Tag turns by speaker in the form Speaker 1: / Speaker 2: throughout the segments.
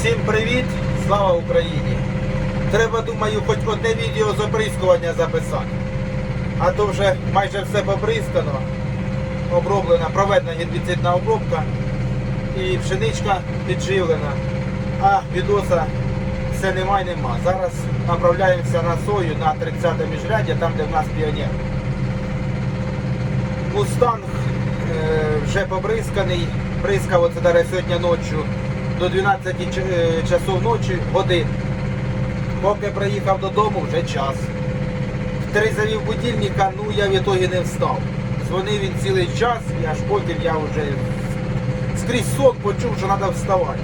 Speaker 1: Всім привіт! Слава Україні! Треба, думаю, хоч одне відео з оприскування записати. А то вже майже все побризкано, оброблена, проведена гербіцидна обробка і пшеничка підживлена. А відоса все нема й нема. Зараз направляємося на сою на 30 міжряддя, там де в нас піонер. Мустанг е, вже побризканий, бризкав оце зараз сьогодні ночі до 12 е, часов ночі годин. Поки приїхав додому, вже час. Три завів будильника, ну я в ітогі не встав. Дзвонив він цілий час, і аж потім я вже скрізь сон почув, що треба вставати.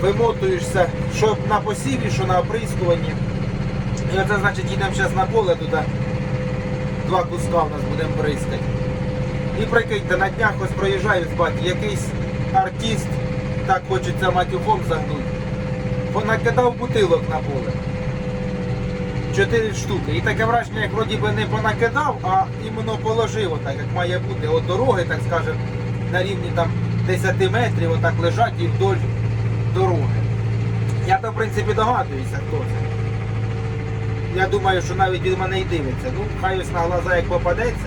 Speaker 1: Вимотуєшся, що на посіві, що на оприскуванні. І оце значить їдемо зараз на поле туди. Два куска в нас будемо бризкати. І прикиньте, на днях ось проїжджаю з батьком, якийсь артист, так хочеться матюком загнути, понакидав бутилок на поле. Чотири штуки. І таке враження, як вроді би не понакидав, а іменно положив отак, як має бути. От дороги, так скажемо, на рівні там 10 метрів, отак лежать і вдоль дороги. Я то в принципі догадуюся, хто це. Я думаю, що навіть від мене й дивиться. Ну, хай ось на глаза як попадеться.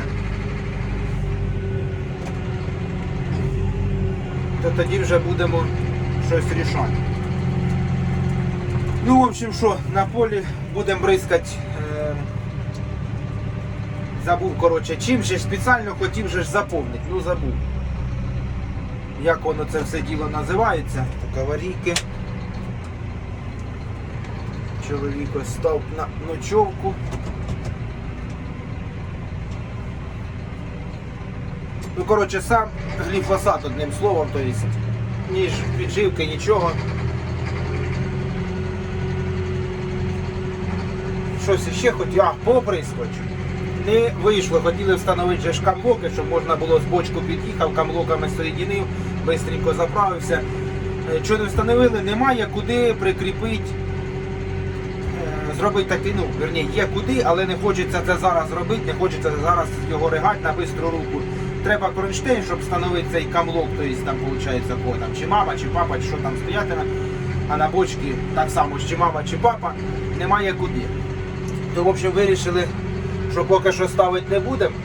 Speaker 1: То тоді вже будемо щось рішати. Ну, в общем, що, на полі будемо бризкати. Е... Забув, коротше, чим же спеціально хотів же ж заповнити. Ну забув. Як воно це все діло називається? Так, аварійки. Чоловік ось став на ночовку. Ну, коротше, сам гліфосат одним словом, то есть, ніж підживки, нічого. Щось ще хотів, а, поприскоч. Не вийшло, хотіли встановити же камлоки, щоб можна було з бочку під'їхав, камлоками соєдинив, швидко заправився. Е, Що не встановили, немає куди прикріпити е, зробити такий, ну, верні, є куди, але не хочеться це зараз робити, не хочеться зараз його ригати на бистру руку. Треба кронштейн, щоб встановити цей камлок, тобто там виходить, кого там, чи мама, чи папа, чи що там стоятиме. А на бочці так само, чи мама, чи папа, немає куди. То, в общем, вирішили, що поки що ставити не будемо.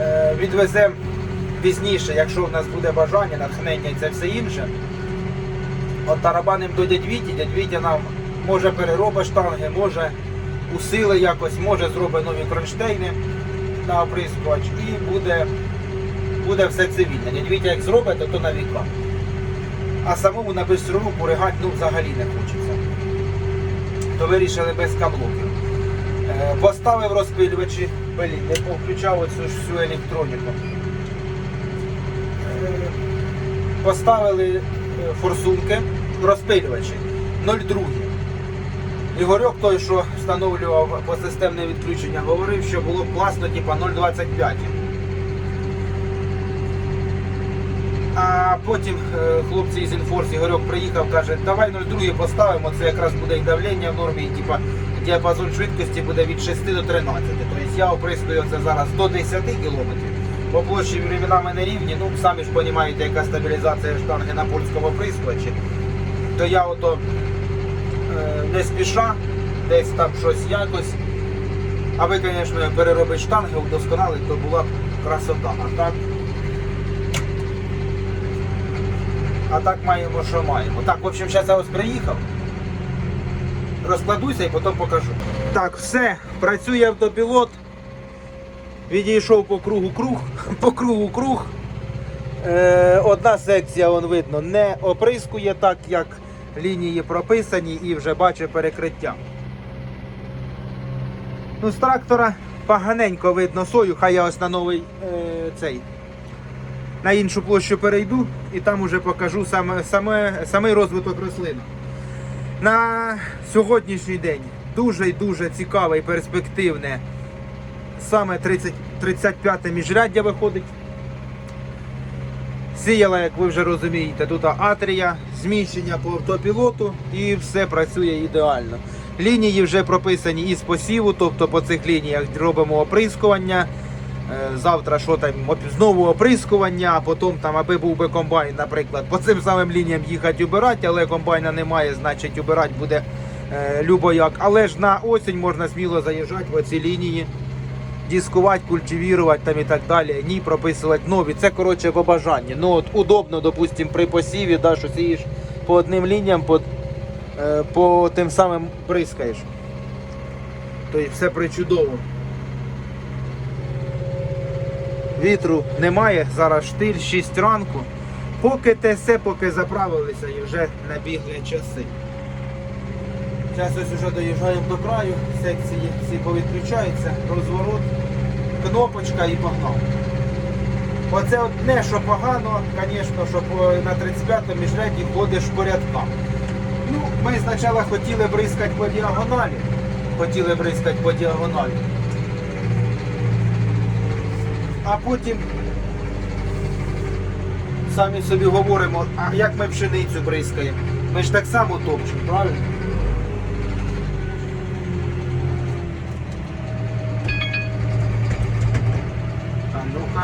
Speaker 1: Е, відвеземо пізніше, якщо в нас буде бажання, натхнення і це все інше. От тарабаним до дядь Віті, дядь Вітя нам може переробить штанги, може усили якось, може зробить нові кронштейни на оприскувач і буде, буде все цивільне. Вітя як зробить, то, на віка. А самому на бистру руку ригати ну, взагалі не хочеться. То вирішили без каблуків. Е, Поставив розпилювачі, блін, не повключав оцю всю електроніку. Е, Поставили е, форсунки, розпилювачі 0,2. Ігорьок той, що встановлював посистемне відключення, говорив, що було б класно, типа 0,25. А потім е, хлопці із Інфорс Ігорьок приїхав, каже, давай 0,2 поставимо, це якраз буде і давлення в нормі, і типа діапазон швидкості буде від 6 до 13. Тобто я оприскую це зараз до 10 кілометрів. По площі временами не рівні, ну самі ж розумієте, яка стабілізація штанги на польському оприскувачі. То я ото не спіша, десь там щось якось. Аби, звісно, переробити штанги, вдосконалити, то була б красота. А так, а так маємо, що маємо. Так, в общем, зараз я ось приїхав. Розкладуся і потім покажу. Так, все, працює автопілот. Відійшов по кругу круг, по кругу круг. Е, одна секція, вон видно, не оприскує так, як лінії прописані і вже бачить перекриття. Ну, з трактора поганенько видно сою, хай я ось на новий е, цей. На іншу площу перейду і там уже покажу саме, саме, самий розвиток рослин. На сьогоднішній день дуже і дуже цікаве і перспективне. Саме 30, 35 міжряддя виходить. Сіяла, як ви вже розумієте, тут атрія, зміщення по автопілоту і все працює ідеально. Лінії вже прописані із посіву, тобто по цих лініях робимо оприскування. е, завтра що там, знову оприскування, а потім там, аби був би комбайн, наприклад, по цим самим лініям їхати убирати, але комбайна немає, значить убирати буде е, любо як. Але ж на осінь можна сміло заїжджати в оці лінії, дискувати, культивувати там і так далі. Ні, прописувати нові. Це коротше по бажанню. Ну от удобно, допустим, при посіві, да, що сієш по одним лініям, по, е, по тим самим бризкаєш. Тобто все причудово. Вітру немає, зараз штиль 6 ранку. Поки те все, поки заправилися і вже набігли часи. Зараз ось вже доїжджаємо до краю, секції всі повідключаються, розворот, кнопочка і погнав. Оце одне, що погано, звісно, що на 35-му міжряді ходиш порядкам. Ну, ми спочатку хотіли бризкати по діагоналі. Хотіли бризкати по діагоналі. А потім самі собі говоримо, а як ми пшеницю бризкаємо? Ми ж так само топчемо, правильно? А.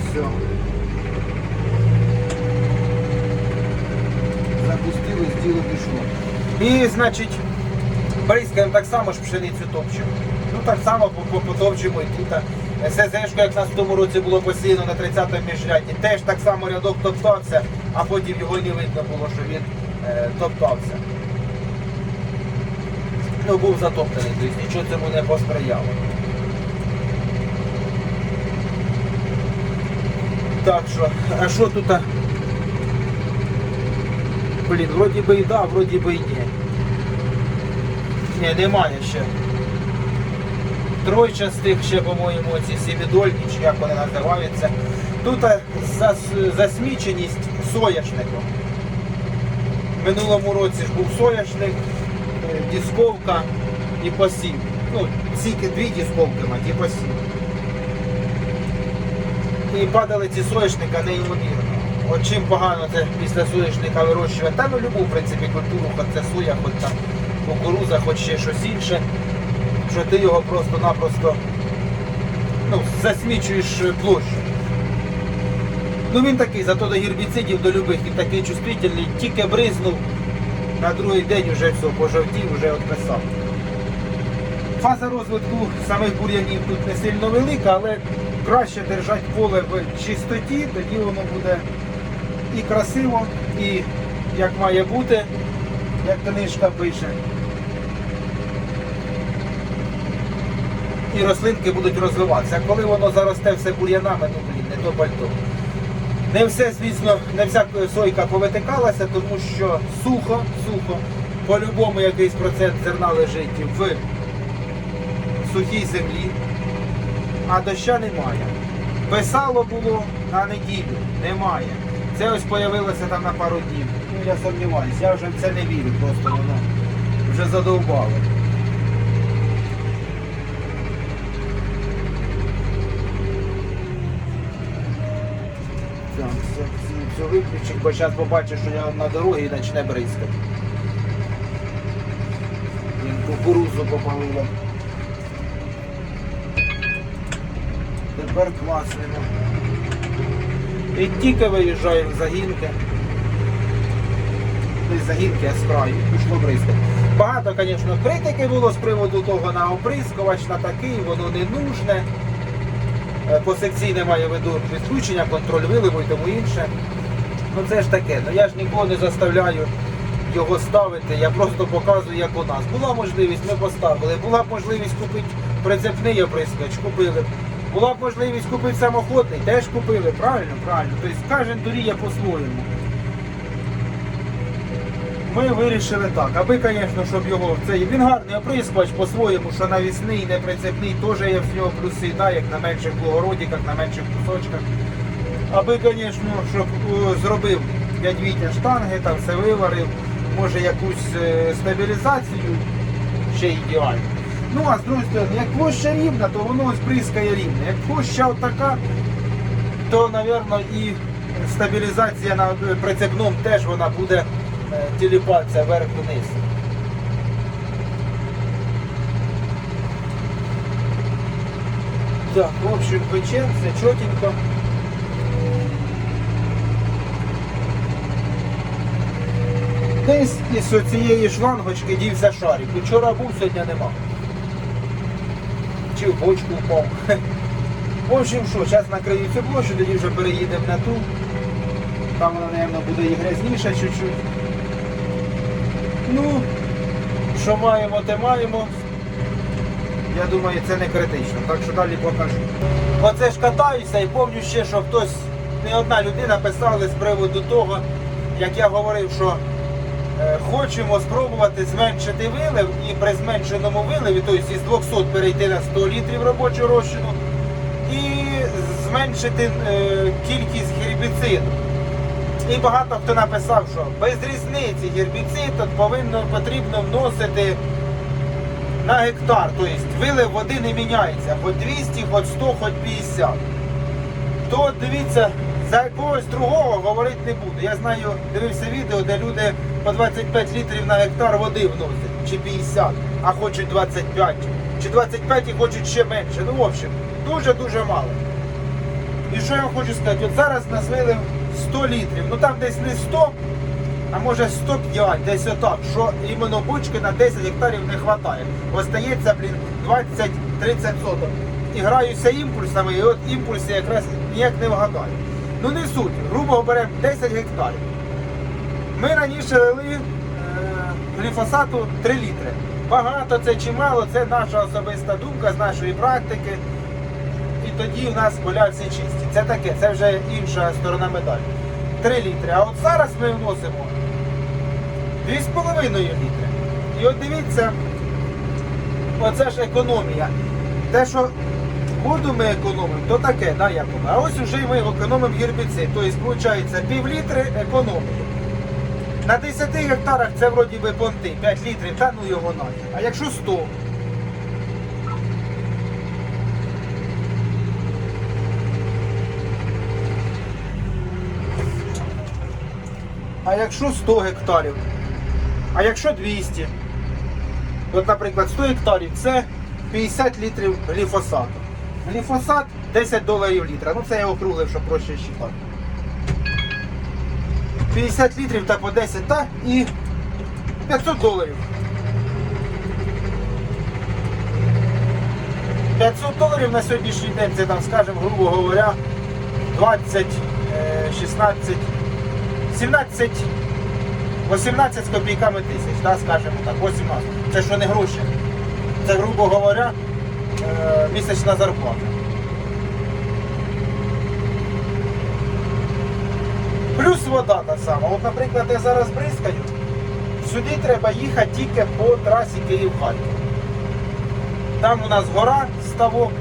Speaker 1: Все. Запустили, діло пішло. І, значить, бризкаємо так само ж пшеницю топчемо. Ну так само по- по- потопчемо і тут. СЗшка, як у нас в тому році було посіяно на 30-му міжряді, теж так само рядок топтався, а потім його не видно було, що він е, топтався. Ну, був затоптаний, тобто нічого цьому не посприяло. Так що, а що тут? Блін, вроді би і да, вроді би і ні. Ні, немає ще. Тройчастих ще, по-моєму, ці сівідольні, чи як вони називаються. Тут зас- засміченість соняшником. В минулому році ж був соняшник, е, дісковка і посів. Ну, тільки дві дісковки мать і посів. І падали ці соняшника неймовірно. От чим погано це після соняшника вирощувати. Та ну любу, в принципі, культуру, хоч це соя, хоч там кукуруза, хоч ще щось інше, що ти його просто-напросто ну, засмічуєш площу. Ну він такий, зато до гербіцидів, до любих, він такий чувствительний, тільки бризнув, на другий день вже все, пожовтів, вже відписав. Фаза розвитку самих бур'янів тут не сильно велика, але краще держати поле в чистоті, тоді воно буде і красиво, і як має бути, як книжка пише. І рослинки будуть розвиватися. А коли воно заросте все бур'янами, ну блін, не то пальто. Не все, звісно, не вся сойка повитикалася, тому що сухо, сухо, по-любому якийсь процент зерна лежить в сухій землі, а доща немає. Писало було на неділю, немає. Це ось появилося там на пару днів. Ну я сумніваюся, я вже в це не вірю, просто воно вже задовбало. Все, виключить, бо зараз побачиш, що я на дорогі і почне бризкати. Кукурузу попалило. Класнемо. І тільки виїжджаємо з загінки. Не з загінки, а з краю. Пішло бризкати. Багато, звісно, критики було з приводу того на оприскувач, на такий, воно не нужне. Е, Посекційне має виду відключення, контроль виливу і тому інше. Ну це ж таке. Ну я ж нікого не заставляю його ставити, я просто показую, як у нас. Була можливість, ми поставили. Була можливість купити прицепний оприскувач, купили. Була б можливість купити самоходний, теж купили. Правильно, правильно. Тобто кожен доріє по-своєму. Ми вирішили так, аби, звісно, щоб його цей він гарний оприскувач по-своєму, що навісний, не прицепний, теж є в нього плюси, да, як на менших благородіках, на менших кусочках. Аби, звісно, щоб е, зробив дядь Вітя штанги, там все виварив, може якусь е, стабілізацію, ще ідеально. Ну а з другої сторони, як площа рівна, то воно ось бризкає рівно. Як площа отака, то, мабуть, і стабілізація на е, прицепному теж вона буде е, тіліпатися вверх-вниз. Так, в общем, печем, все чотенько. Десь із цієї шлангочки дівся шарик. Вчора був, сьогодні нема. Чи в бочку впав. В общем, що, зараз накрию цю площу, тоді вже переїдемо на ту. Там вона, мабуть, буде і грязніша чуть-чуть. Ну, що маємо, те маємо. Я думаю, це не критично, так що далі покажу. Оце ж катаюся і пам'ятаю ще, що хтось, не одна людина писала з приводу того, як я говорив, що хочемо спробувати зменшити вилив і при зменшеному виливі, тобто із 200 перейти на 100 літрів робочого розчину і зменшити е, кількість гербіциду. І багато хто написав, що без різниці гербіцид повинно потрібно вносити на гектар. Тобто вилив води не міняється, хоч 200, хоч 100, хоч 50. То дивіться, за якогось другого говорити не буду. Я знаю, дивився відео, де люди по 25 літрів на гектар води вносять, чи 50, а хочуть 25, чи 25 і хочуть ще менше. Ну, в общем, дуже-дуже мало. І що я хочу сказати? От зараз нас вилив 100 літрів. Ну там десь не 100, а може 105, десь отак, що іменно бочки на 10 гектарів не вистачає. Остається, блін, 20-30 соток. І граюся імпульсами, і от імпульси якраз ніяк не вгадаю. Ну не суть, грубо беремо 10 гектарів. Ми раніше лили е, гліфосату 3 літри. Багато це чи мало, це наша особиста думка з нашої практики. І тоді в нас поля всі чисті. Це таке, це вже інша сторона медалі. 3 літри. А от зараз ми вносимо 2,5 літри. І от дивіться, оце ж економія. Те, що воду ми економимо, то таке, да, якоби. А ось вже ми економимо гербіцид. Тобто, виходить, пів літри економії. На 10 гектарах це вроді би понти, 5 літрів, та ну його нафіг. А якщо 100, А якщо 100 гектарів? А якщо 200? От, наприклад, 100 гектарів це 50 літрів гліфосату. Гліфосат 10 доларів літра. Ну це я округлив, щоб проще щіпати. 50 літрів та по 10 та і 500 доларів. 500 доларів на сьогоднішній день, це там, скажімо, грубо говоря, 20, е, 16, 17, 18 з копійками тисяч, да, скажімо так, 18. Це що не гроші. Це, грубо говоря, місячна зарплата. Плюс вода та сама. От, наприклад, я зараз бризкаю, сюди треба їхати тільки по трасі Київ-Харків. Там у нас гора, ставок,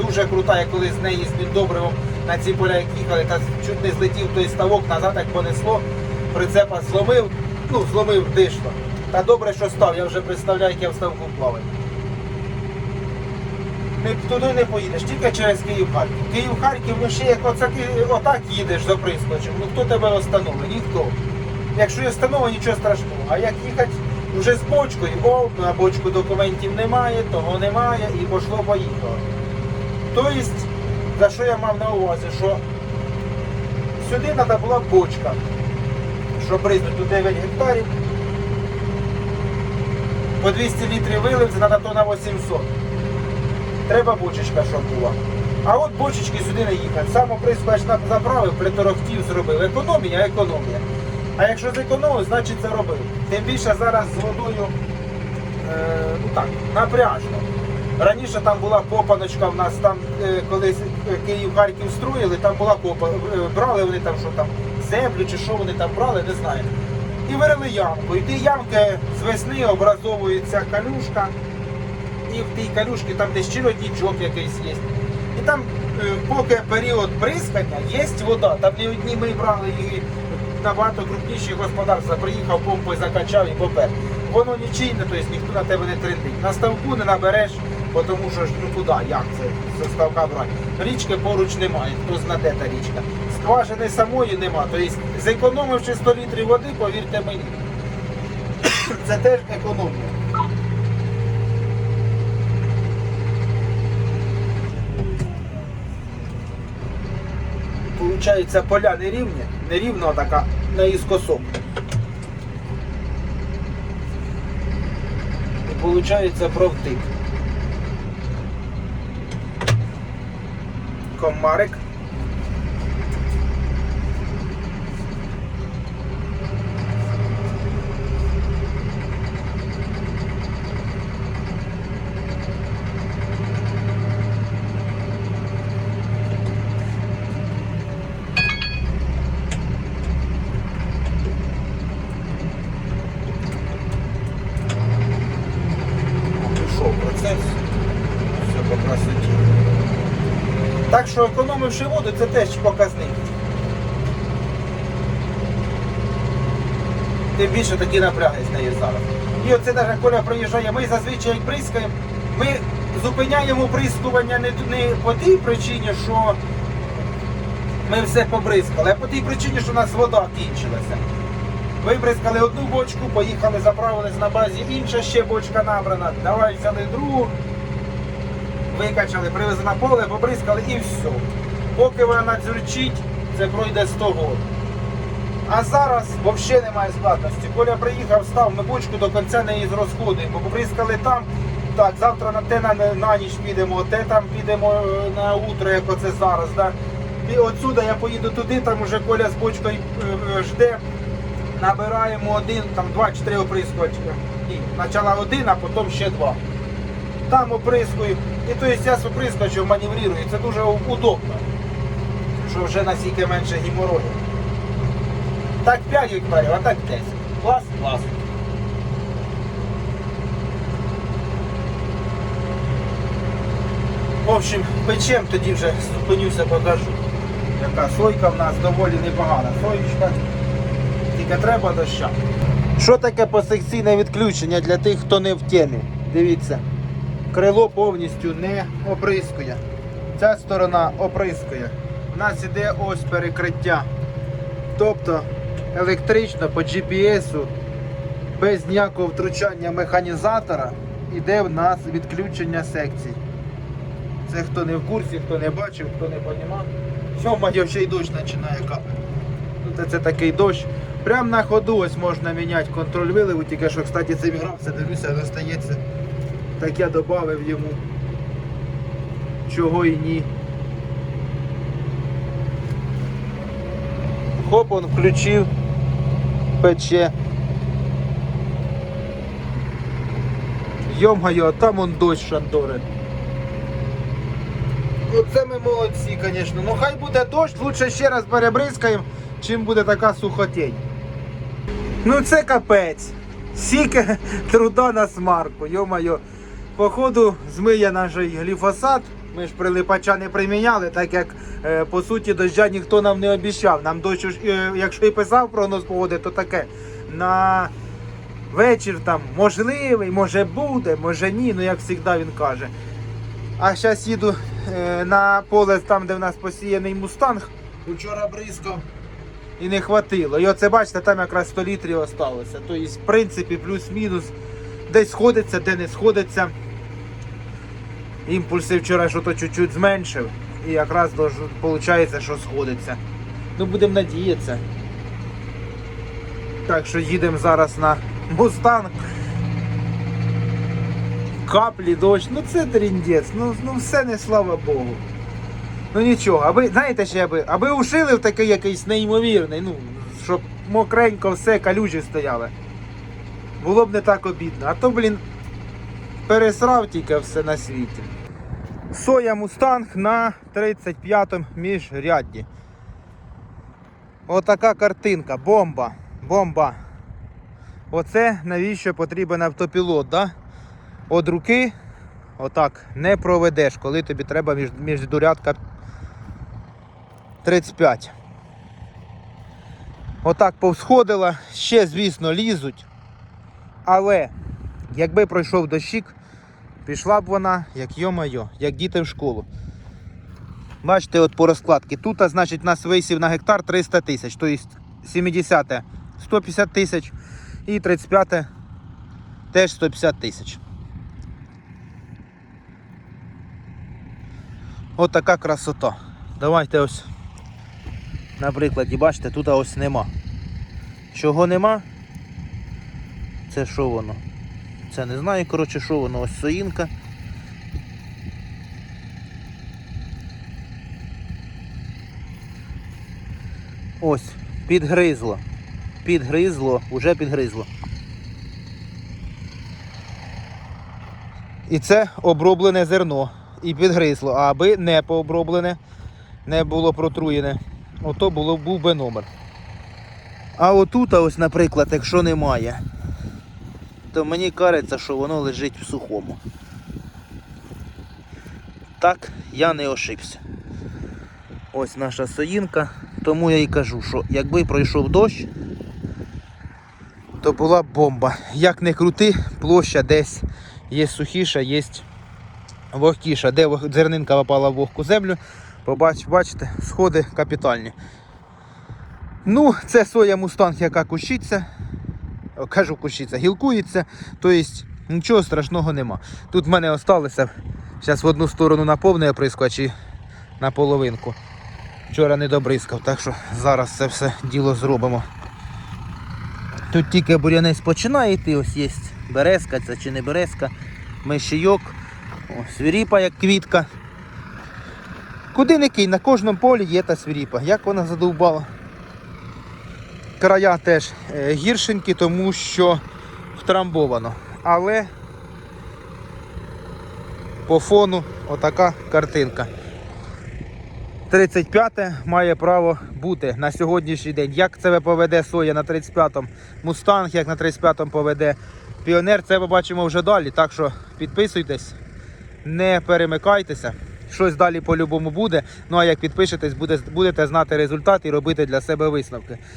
Speaker 1: дуже крута, я коли з неї з добривом на ці поля як їхали, та чуть не злетів той ставок, назад як понесло, прицепа зломив, ну, зломив дишло. Та добре, що став, я вже представляю, як я в ставку плаваю. Туди не поїдеш, тільки через Київ-Харків. Київ-Харків, ну ще як оце, отак їдеш за прискочем, ну хто тебе остановить? Ніхто. Якщо є встанова, нічого страшного. А як їхати вже з бочкою, о, на бочку документів немає, того немає, і пошло поїхало. Тобто, за що я мав на увазі, що сюди треба була бочка, щоб бризнути у 9 гектарів. По 200 літрів вилив, це то на 800. Треба бочечка, щоб була. А от бочечки сюди не їхати. Саме прискач заправив, приторохтів зробив. Економія, економія. А якщо зекономив, значить це робив. Тим більше зараз з водою е, ну так, напряжно. Раніше там була копаночка в нас, там е, колись е, Київ-Харків строїли, там була копа. Е, брали вони там що там, землю чи що вони там брали, не знаю. І вирили ямку. І ті ямки з весни образовується калюшка. І в тій калюшці там десь чиротнічок якийсь є. І там, е, поки період бризкання, є вода. Там не одні ми брали її набагато крупніші господарства. Приїхав помпою, закачав і попер. Воно нічийне, тобто ніхто на тебе не трендить. На ставку не набереш, тому що ж ну куди, як це зі ставка брати. Річки поруч немає, хто зна де та річка. Скважини самої нема. Тобто, зекономивши 100 літрів води, повірте мені. Це теж економія. Получається, поля не рівні, не рівно така наїскосок. І виходить провтик. Комарик. Пішов процес. Все по красоті. Так що воду, це теж показник. Тим більше такі напряги нею зараз. І оце навіть Коля приїжджає, ми зазвичай як бризкаємо, ми зупиняємо бризкування не, не по тій причині, що ми все побризкали, а по тій причині, що у нас вода кінчилася. Вибризкали одну бочку, поїхали, заправились на базі, інша ще бочка набрана. Давай взяли другу, викачали, привезли на поле, побризкали і все. Поки вона дзюрчить, це пройде 100 років. А зараз взагалі немає складності. Коля приїхав, став, ми бочку до кінця не розходимо. Побризкали там. Так, завтра на те на, на ніч підемо, те там підемо е, на утро, як оце зараз. Да? І отсюди я поїду туди, там уже Коля з бочкою е, е, жде. Набираємо один, там два-чотири оприскувачка. Ні, спочатку один, а потім ще два. Там оприскую. І то есть я з оприскувачем маневрую. Це дуже удобно. Що вже настільки менше геморрою. Так 5 гектарів, а так 10. Клас, клас. В общем, печем тоді вже зупинюся, покажу. Яка сойка в нас доволі непогана. Соєчка. Тільки треба доща. Що таке посекційне відключення для тих, хто не в темі? Дивіться. Крило повністю не оприскує. Ця сторона оприскує. У нас іде ось перекриття. Тобто електрично по GPS без ніякого втручання механізатора іде в нас відключення секцій. Це хто не в курсі, хто не бачив, хто не розумів. Сьома ще й дощ починає капати. Ну, це такий дощ. Прямо на ходу ось можна міняти контроль виливу, тільки що, кстати, цим грався, дивлюся, достається. Так я додав йому. Чого і ні. Хоп, он включив, пече. Йом-гайо, а там он дощ шандори. Оце ми молодці, звісно. Ну хай буде дощ, лучше ще раз перебризкаємо, чим буде така сухотень. Ну це капець. Сіке труда на смарку, йо-моє. Походу змиє наш гліфосат. Ми ж прилипача не приміняли, так як е, по суті доща ніхто нам не обіцяв. Нам дощ, е, якщо і писав прогноз погоди, то таке. На вечір там можливий, може буде, може ні, ну як завжди він каже. А зараз їду е, на поле там, де в нас посіяний мустанг. Вчора бризкав і не хватило. І оце бачите, там якраз 100 літрів осталося. Тобто, в принципі, плюс-мінус. Десь сходиться, де не сходиться. Імпульси вчора що то чуть-чуть зменшив. І якраз виходить, що сходиться. Ну, будемо надіятися. Так що їдемо зараз на мустанг. Каплі, дощ, ну це тріндець, ну, ну все не слава Богу. Ну нічого, аби, знаєте ще аби, аби ушили в такий якийсь неймовірний, ну, щоб мокренько все калюжі стояли. Було б не так обідно. А то, блін, пересрав тільки все на світі. Соя Мустанг на 35-му міжрядді. Отака картинка, бомба, бомба. Оце навіщо потрібен автопілот, да? От руки отак не проведеш, коли тобі треба між, міждурядка 35. Отак повсходила, ще, звісно, лізуть. Але якби пройшов дощик, пішла б вона, як йо-майо, як діти в школу. Бачите, от по розкладці. Тут, значить, у нас висів на гектар 300 тисяч, тобто 70 те 150 тисяч і 35 те теж 150 тисяч. От така красота. Давайте ось на прикладі, бачите, тут ось нема. Чого нема? Це що воно? Це не знаю, коротше, що воно, ось соїнка. Ось, підгризло. Підгризло, уже підгризло. І це оброблене зерно. І підгризло. Аби не пооброблене, не було протруєне, ото було, був би номер. А отут, ось, наприклад, якщо немає, то мені кажеться, що воно лежить в сухому. Так, я не ошибся. Ось наша соїнка. Тому я і кажу, що якби пройшов дощ, то була б бомба. Як не крути, площа десь є сухіша, є вогкіша. Де зернинка попала в вогку землю, побач, бачите, сходи капітальні. Ну, це соя мустанг, яка кущиться. О, Кажу, кущиться, гілкується, тобто нічого страшного нема. Тут в мене осталося. Зараз в одну сторону наповнює оприскувач і на половинку. Вчора не добризкав, так що зараз це все діло зробимо. Тут тільки бурянець починає йти, ось є березка, це чи не березка, мишійок, о, свіріпа як квітка. Куди не кинь, на кожному полі є та свіріпа. Як вона задовбала. Края теж е, гіршенькі, тому що втрамбовано. Але по фону отака картинка. 35 має право бути на сьогоднішній день. Як себе поведе соя на 35-му, мустанг, як на 35-му поведе піонер, це побачимо вже далі. Так що підписуйтесь, не перемикайтеся. Щось далі по-любому буде. Ну а як підпишетесь, будете знати результат і робити для себе висновки.